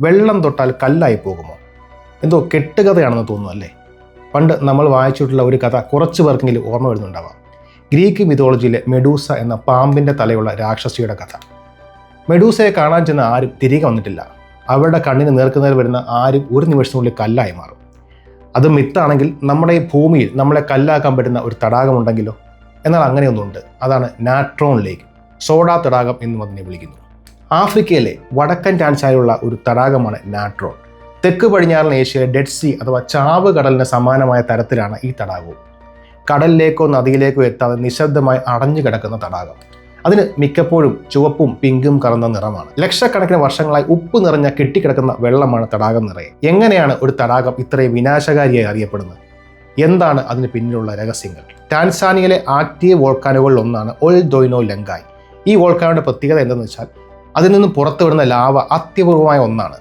വെള്ളം തൊട്ടാൽ കല്ലായി പോകുമോ? എന്തോ കെട്ടുകഥയാണെന്ന് തോന്നുന്നു അല്ലേ? പണ്ട് നമ്മൾ വായിച്ചിട്ടുള്ള ഒരു കഥ കുറച്ച് പേർക്കെങ്കിലും ഓർമ്മ വരുന്നുണ്ടാവാം. ഗ്രീക്ക് മിതോളജിയിലെ മെഡൂസ എന്ന പാമ്പിന്റെ തലയുള്ള രാക്ഷസിയുടെ കഥ. മെഡൂസയെ കാണാൻ ചെന്ന ആരും തിരികെ വന്നിട്ടില്ല. അവരുടെ കണ്ണിന് നേർക്കുന്നതിൽ വരുന്ന ആരും ഒരു നിമിഷത്തിനുള്ളിൽ കല്ലായി മാറും. അത് മിത്താണെങ്കിൽ നമ്മുടെ ഈ ഭൂമിയിൽ നമ്മളെ കല്ലാക്കാൻ പറ്റുന്ന ഒരു തടാകമുണ്ടെങ്കിലോ? എന്നാൽ അങ്ങനെയൊന്നുണ്ട് അതാണ് നാട്രോൺ ലേക്ക് സോഡാ തടാകം എന്നും അതിനെ വിളിക്കുന്നു. ആഫ്രിക്കയിലെ വടക്കൻ ടാൻസായുള്ള ഒരു തടാകമാണ് നാട്രോൺ. തെക്ക് പടിഞ്ഞാറൻ ഏഷ്യയിലെ ഡെഡ് സി അഥവാ ചാവ് കടലിന് സമാനമായ തരത്തിലാണ് ഈ തടാകവും. കടലിലേക്കോ നദിയിലേക്കോ എത്താതെ നിശബ്ദമായി അടഞ്ഞു കിടക്കുന്ന തടാകം. അതിന് മിക്കപ്പോഴും ചുവപ്പും പിങ്കും കറന്ന നിറമാണ്. ലക്ഷക്കണക്കിന് വർഷങ്ങളായി ഉപ്പ് നിറഞ്ഞ കെട്ടിക്കിടക്കുന്ന വെള്ളമാണ് തടാകം നിറയെ. എങ്ങനെയാണ് ഒരു തടാകം ഇത്രയും വിനാശകാരിയായി അറിയപ്പെടുന്നത്? എന്താണ് അതിന് പിന്നിലുള്ള രഹസ്യങ്ങൾ? ടാൻസാനിയയിലെ ആക്റ്റീവ് വോൾക്കാനുകളിൽ ഒന്നാണ് ഒൽ ദൊയ്നോ ലങ്കായ്. ഈ വോൾക്കാനോയുടെ പ്രത്യേകത എന്തെന്ന് വെച്ചാൽ അതിൽ നിന്നും പുറത്തുവിടുന്ന ലാവ അത്യപൂർവമായ ഒന്നാണ്.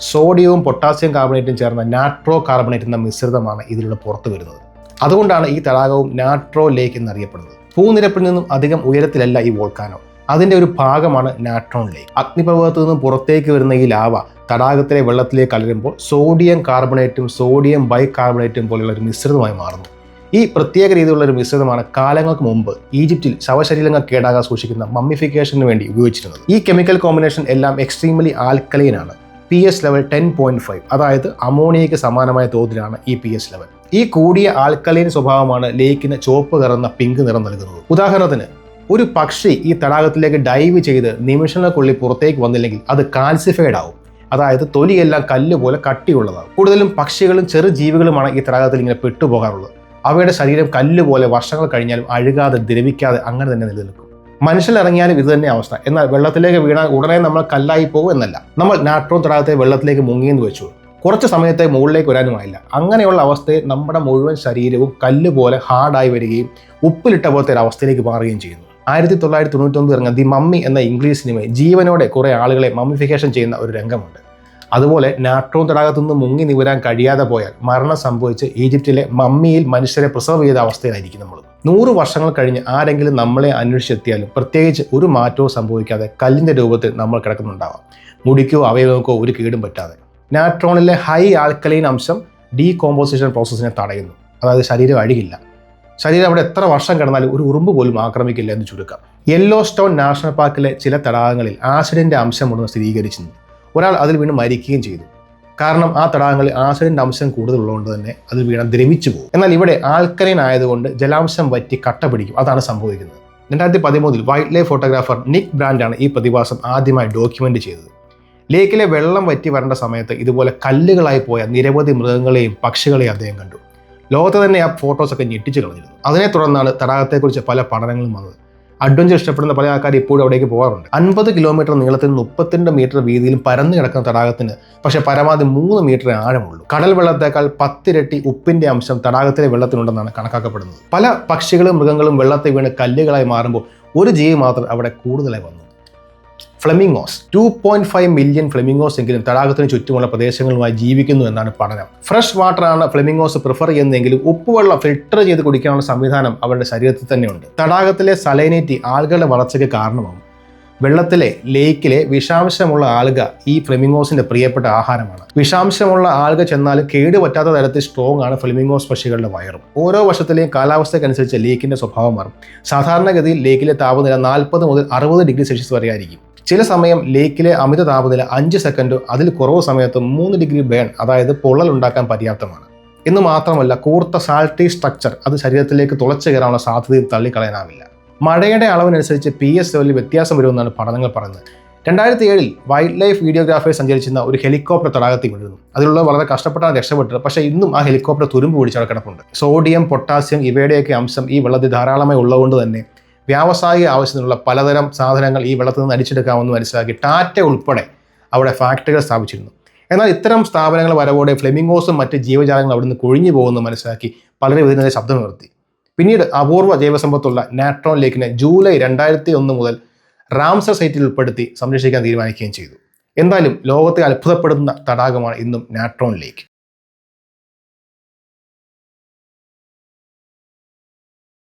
സോഡിയവും പൊട്ടാസ്യം കാർബണേറ്റും ചേർന്ന നാട്രോ കാർബണേറ്റ് എന്ന മിശ്രിതമാണ് ഇതിലൂടെ പുറത്തു വരുന്നത്. അതുകൊണ്ടാണ് ഈ തടാകവും നാട്രോ ലേക്ക് എന്നറിയപ്പെടുന്നത്. ഭൂനിരപ്പിൽ നിന്നും അധികം ഉയരത്തിലല്ല ഈ വോൾക്കാനോ. അതിന്റെ ഒരു ഭാഗമാണ് നാട്രോൺ ലേക്ക്. അഗ്നിപർവതത്തിൽ നിന്നും പുറത്തേക്ക് വരുന്ന ഈ ലാവ തടാകത്തിലെ വെള്ളത്തിലേക്ക് കലരുമ്പോൾ സോഡിയം കാർബണേറ്റും സോഡിയം ബൈ കാർബണേറ്റും പോലെയുള്ള ഒരു മിശ്രിതമായി മാറുന്നു. ഈ പ്രത്യേക രീതിയിലുള്ള ഒരു മിശ്രിതമാണ് കാലങ്ങൾക്ക് മുമ്പ് ഈജിപ്തിൽ ശവശരീരങ്ങൾ കേടാകാൻ സൂക്ഷിക്കുന്ന മമ്മിഫിക്കേഷന് വേണ്ടി ഉപയോഗിച്ചിരുന്നത്. ഈ കെമിക്കൽ കോമ്പിനേഷൻ എല്ലാം എക്സ്ട്രീംലി ആൽക്കലൈൻ ആണ്. P S level ten point five അതായത് അമോണിയയ്ക്ക് സമാനമായ തോതിലാണ് ഈ പി എസ് ലെവൽ. ഈ കൂടിയ ആൽക്കലൈൻ സ്വഭാവമാണ് ലേക്കിന് ചുവപ്പ് കറന്ന പിങ്ക് നിറം നൽകുന്നത്. ഉദാഹരണത്തിന് ഒരു പക്ഷി ഈ തടാകത്തിലേക്ക് ഡൈവ് ചെയ്ത് നിമിഷങ്ങൾക്കുള്ളിൽ പുറത്തേക്ക് വന്നില്ലെങ്കിൽ അത് കാൽസിഫൈഡ് ആവും. അതായത് തൊലിയെല്ലാം കല്ല് പോലെ കട്ടിയുള്ളതാണ് കൂടുതലും പക്ഷികളും ചെറു ജീവികളുമാണ് ഈ തടാകത്തിൽ ഇങ്ങനെ പെട്ടുപോകാറുള്ളത്. അവയുടെ ശരീരം കല്ല് പോലെ വർഷങ്ങൾ കഴിഞ്ഞാലും അഴുകാതെ ദ്രവിക്കാതെ അങ്ങനെ തന്നെ നിലനിൽക്കും. മനുഷ്യനിറങ്ങിയാലും ഇത് തന്നെ അവസ്ഥ. എന്നാൽ വെള്ളത്തിലേക്ക് വീണാൽ ഉടനെ നമ്മൾ കല്ലായി പോകും എന്നല്ല. നമ്മൾ നാട്രോൺ തടാകത്തെ വെള്ളത്തിലേക്ക് മുങ്ങിയെന്ന് വെച്ചു. കുറച്ച് സമയത്തെ മുകളിലേക്ക് വരാനുമായില്ല അങ്ങനെയുള്ള അവസ്ഥയിൽ നമ്മുടെ മുഴുവൻ ശരീരവും കല്ല് പോലെ ഹാർഡായി വരികയും ഉപ്പിലിട്ട പോലത്തെ ഒരു അവസ്ഥയിലേക്ക് മാറുകയും ചെയ്യുന്നു. ആയിരത്തി തൊള്ളായിരത്തി തൊണ്ണൂറ്റൊമ്പത് ഇറങ്ങിയ ദി മമ്മി എന്ന ഇംഗ്ലീഷ് സിനിമയിൽ ജീവനോടെ കുറേ ആളുകളെ മമ്മിഫിക്കേഷൻ ചെയ്യുന്ന ഒരു രംഗമുണ്ട്. അതുപോലെ നാട്രോൺ തടാകത്തു നിന്ന് മുങ്ങി നിവരാൻ കഴിയാതെ പോയാൽ മരണം സംഭവിച്ച് ഈജിപ്തിലെ മമ്മിയിൽ മനുഷ്യരെ പ്രിസർവ് ചെയ്ത അവസ്ഥയിലായിരിക്കും നമ്മൾ. നൂറ് വർഷങ്ങൾ കഴിഞ്ഞ് ആരെങ്കിലും നമ്മളെ അന്വേഷിച്ചെത്തിയാലും പ്രത്യേകിച്ച് ഒരു മാറ്റവും സംഭവിക്കാതെ കല്ലിന്റെ രൂപത്തിൽ നമ്മൾ കിടക്കുന്നുണ്ടാവാം. മുടിക്കോ അവയവങ്ങൾക്കോ ഒരു കീടും പറ്റാതെ. നാട്രോണിലെ ഹൈ ആൽക്കലൈൻ അംശം ഡീകോമ്പോസിഷൻ പ്രോസസ്സിനെ തടയുന്നു. അതായത് ശരീരം അഴുകില്ല. ശരീരം അവിടെ എത്ര വർഷം കിടന്നാലും ഒരു ഉറുമ്പ് പോലും ആക്രമിക്കില്ല എന്ന് ചുരുക്കാം. യെല്ലോ സ്റ്റോൺ നാഷണൽ പാർക്കിലെ ചില തടാകങ്ങളിൽ ആസിഡിന്റെ അംശമുണ്ടെന്ന് സ്ഥിരീകരിച്ചിരുന്നു ഒരാൾ അതിൽ വീണ് മരിക്കുകയും ചെയ്തു. കാരണം ആ തടാകങ്ങളിൽ ആസിഡിന്റെ അംശം കൂടുതലുള്ളതുകൊണ്ട് തന്നെ അത് വീണ ദ്രവിച്ചു പോകും. എന്നാൽ ഇവിടെ ആൽക്കലൈൻ ആയതുകൊണ്ട് ജലാംശം വറ്റി കട്ട പിടിക്കും. അതാണ് സംഭവിക്കുന്നത്. രണ്ടായിരത്തി പതിമൂന്നിൽ വൈൽഡ് ലൈഫ് ഫോട്ടോഗ്രാഫർ നിക് ബ്രാൻഡാണ് ഈ പ്രതിഭാസം ആദ്യമായി ഡോക്യുമെന്റ് ചെയ്തത്. ലേക്കിലെ വെള്ളം വറ്റി വരേണ്ട സമയത്ത് ഇതുപോലെ കല്ലുകളായി പോയ നിരവധി മൃഗങ്ങളെയും പക്ഷികളെയും അദ്ദേഹം കണ്ടു. ലോകത്ത് തന്നെ ആ ഫോട്ടോസൊക്കെ ഞെട്ടിച്ചു കളഞ്ഞിരുന്നു. അതിനെ തുടർന്നാണ് തടാകത്തെക്കുറിച്ച് പല പഠനങ്ങളും വന്നത്. അഡ്വഞ്ചർ ഇഷ്ടപ്പെടുന്ന പല ആൾക്കാർ ഇപ്പോഴും അവിടേക്ക് പോകാറുണ്ട്. അൻപത് കിലോമീറ്റർ നീളത്തിൽ മുപ്പത്തിരണ്ട് മീറ്റർ വീതിയിലും പരന്നു കിടക്കുന്ന തടാകത്തിന് പക്ഷെ പരമാവധി മൂന്ന് മീറ്റർ ആഴമുള്ളൂ. കടൽ വെള്ളത്തേക്കാൾ പത്തിരട്ടി ഉപ്പിന്റെ അംശം തടാകത്തിലെ വെള്ളത്തിനുണ്ടെന്നാണ് കണക്കാക്കപ്പെടുന്നത്. പല പക്ഷികളും മൃഗങ്ങളും വെള്ളത്തെ വീണ് കല്ലുകളായി മാറുമ്പോൾ ഒരു ജീവി മാത്രം അവിടെ കൂടുതലായി വന്നു. Flamingos two point five million flamingos എങ്കിലും തടാകത്തിന് ചുറ്റുമുള്ള പ്രദേശങ്ങളുമായി ജീവിക്കുന്നു എന്നാണ് പഠനം. ഫ്രഷ് വാട്ടറാണ് ഫ്ലെമിങ്ങോസ് പ്രിഫർ ചെയ്യുന്നതെങ്കിലും ഉപ്പുവെള്ളം ഫിൽട്ടർ ചെയ്ത് കുടിക്കാനുള്ള സംവിധാനം അവരുടെ ശരീരത്തിൽ തന്നെയുണ്ട്. തടാകത്തിലെ സലൈനേറ്റി ആളുകളുടെ വളർച്ചയ്ക്ക് കാരണമാകും വെള്ളത്തിലെ ലേക്കിലെ വിഷാംശമുള്ള ആൽഗ ഈ ഫ്ലെമിങ്ങോസിന്റെ പ്രിയപ്പെട്ട ആഹാരമാണ്. വിഷാംശമുള്ള ആൽഗ ചെന്നാൽ കേടുപറ്റാത്ത തരത്തിൽ സ്ട്രോങ് ആണ് ഫ്ലെമിങ്ങോസ് പക്ഷികളുടെ വയറും. ഓരോ വർഷത്തിലെയും കാലാവസ്ഥയ്ക്കനുസരിച്ച് ലേക്കിന്റെ സ്വഭാവം മാറും. സാധാരണഗതിയിൽ ലേക്കിലെ താപനില നാൽപ്പത് മുതൽ അറുപത് ഡിഗ്രി സെൽഷ്യസ് വരെ ആയിരിക്കും ചില സമയം ലേക്കിലെ അമിത താപനില അഞ്ച് സെക്കൻഡോ അതിൽ കുറവ് സമയത്ത് മൂന്ന് ഡിഗ്രി ബേൺ അതായത് പൊള്ളൽ ഉണ്ടാക്കാൻ പര്യാപ്തമാണ്. എന്ന് മാത്രമല്ല കൂർത്ത സാൾട്ടി സ്ട്രക്ചർ അത് ശരീരത്തിലേക്ക് തുളച്ചു കയറാനുള്ള സാധ്യതയും തള്ളിക്കളയാനാവില്ല. മഴയുടെ അളവിനനുസരിച്ച് പി എസ് ലെവലിൽ വ്യത്യാസം വരുമെന്നാണ് പഠനങ്ങൾ പറയുന്നത്. രണ്ടായിരത്തി ഏഴിൽ വൈൽഡ് ലൈഫ് വീഡിയോഗ്രാഫേഴ്സ് സഞ്ചരിച്ചിരുന്ന ഒരു ഹെലികോപ്റ്റർ തടാകത്തിൽ വീഴുന്നു. അതിലുള്ള വളരെ കഷ്ടപ്പെട്ടാണ് രക്ഷപ്പെട്ടത്. പക്ഷേ ഇന്നും ആ ഹെലികോപ്റ്റർ തുരുമ്പ് പിടിച്ചവിടെ കിടപ്പുണ്ട്. സോഡിയം പൊട്ടാസ്യം ഇവയുടെയൊക്കെ അംശം ഈ വെള്ളത്തിൽ ധാരാളമായി ഉള്ളതുകൊണ്ട് തന്നെ വ്യാവസായിക ആവശ്യത്തിനുള്ള പലതരം സാധനങ്ങൾ ഈ വെള്ളത്തിൽ നിന്ന് അടിച്ചെടുക്കാമെന്ന് മനസ്സിലാക്കി ടാറ്റ ഉൾപ്പെടെ അവിടെ ഫാക്ടറികൾ സ്ഥാപിച്ചിരുന്നു. എന്നാൽ ഇത്തരം സ്ഥാപനങ്ങൾ വരവോടെ ഫ്ലെമിംഗോസും മറ്റ് ജീവജാലങ്ങളും അവിടുന്ന് കൊഴിഞ്ഞു പോകുമെന്ന് മനസ്സിലാക്കി പലരും ഇതിനെതിരെ ശബ്ദമുയർത്തി പിന്നീട് അപൂർവ ജൈവസമ്പത്തുള്ള നാട്രോൺ ലേക്കിനെ ജൂലൈ രണ്ടായിരത്തി ഒന്ന് മുതൽ റാംസർ സൈറ്റിൽ ഉൾപ്പെടുത്തി സംരക്ഷിക്കാൻ തീരുമാനിക്കുകയും ചെയ്തു. എന്തായാലും ലോകത്തെ അത്ഭുതപ്പെടുന്ന തടാകമാണ് ഇന്നും നാട്രോൺ ലേക്ക്.